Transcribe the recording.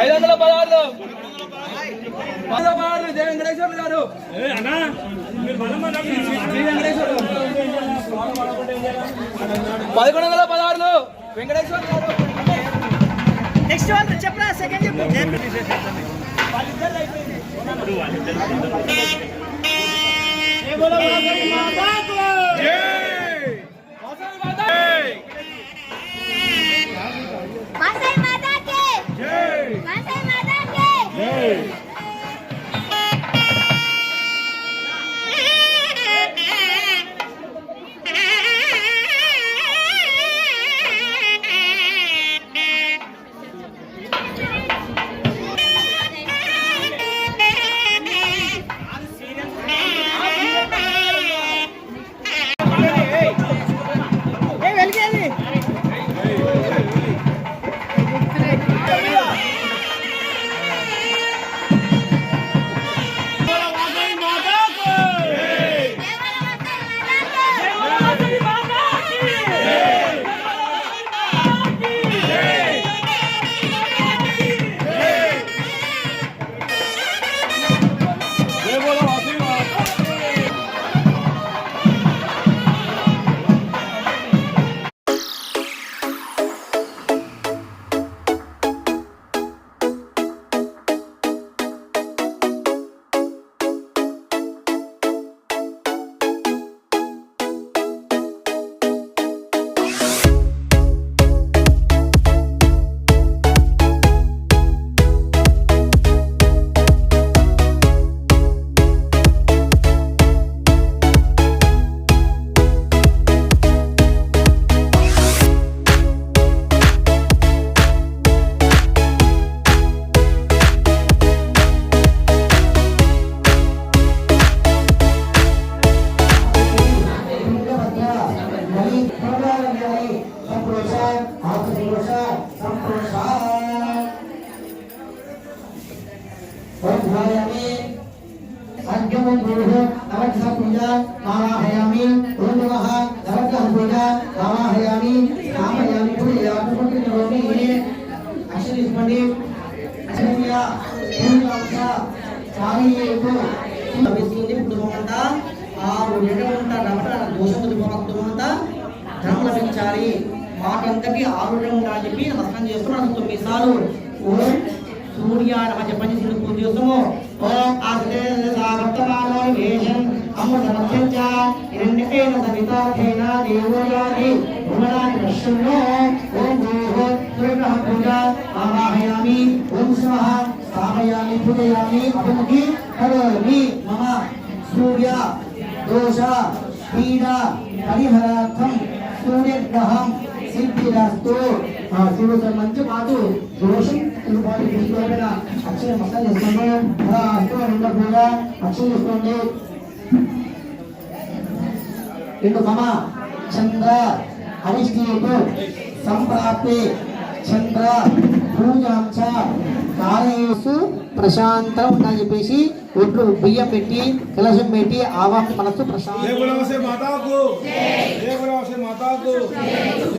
ఐదు వందల పదహారు. పదహారు జయ వెంకటేశ్వర గారు పదకొండు వందల పదహారులు వెంకటేశ్వర గారు నెక్స్ట్ వాళ్ళు చెప్పరా సెకండ్ చెప్పు Amen. ఆవాహయామి ఓం నమః నవగ్రహ పూజ ఆవాహయామి నామయామి పూజ పుట్టుకొని అక్షర తీసుకోండి అక్షరయ్య పూజాంశ చాలీకు లభిస్తుంది కుటుంబమంతా రమణ దోషం కుటుంబమంతా ధనం లభించాలి మాకంతటి ఆరోగ్యం ఉండాలని చెప్పి నమస్కారం చేస్తున్నాను తొమ్మిది సార్లు. സൂര്യാണമജ പഞ്ചശീല പൂജ്യോസമോ ഓം ആസ്തേ സാവർത്തമാനോ നിവേശം അമൃതമധ്യഞ്ച ഇരണ്യകേന സവിതാധേന ദേവോയാദി ഭുവനാനി പ്രശ്നോ ഓം ഭൂഹോ സുരഗ്രഹ പൂജ ആവാഹയാമി ഓം സ്വഹ स्थापयामि पूजयामि अभिमुखी करोमि मम सूर्य दोष पीडा परिहरार्थं सूर्यग्रहं ఆ శివుడు మంచి మాటు దోషం రూపాయలు తీసుకోవాలని అక్షర మసాలా చేస్తాము అలా అష్టం రెండు కూడా అక్షరం తీసుకోండి. రెండు మమ చంద్ర అరిష్టేతు సంప్రాప్తి. చంద్ర పూజాంశ కాలయేసు ప్రశాంతం ఉందని చెప్పేసి ఒడ్లు బియ్యం పెట్టి కలశం పెట్టి ఆవాహన మనసు ప్రశాంతం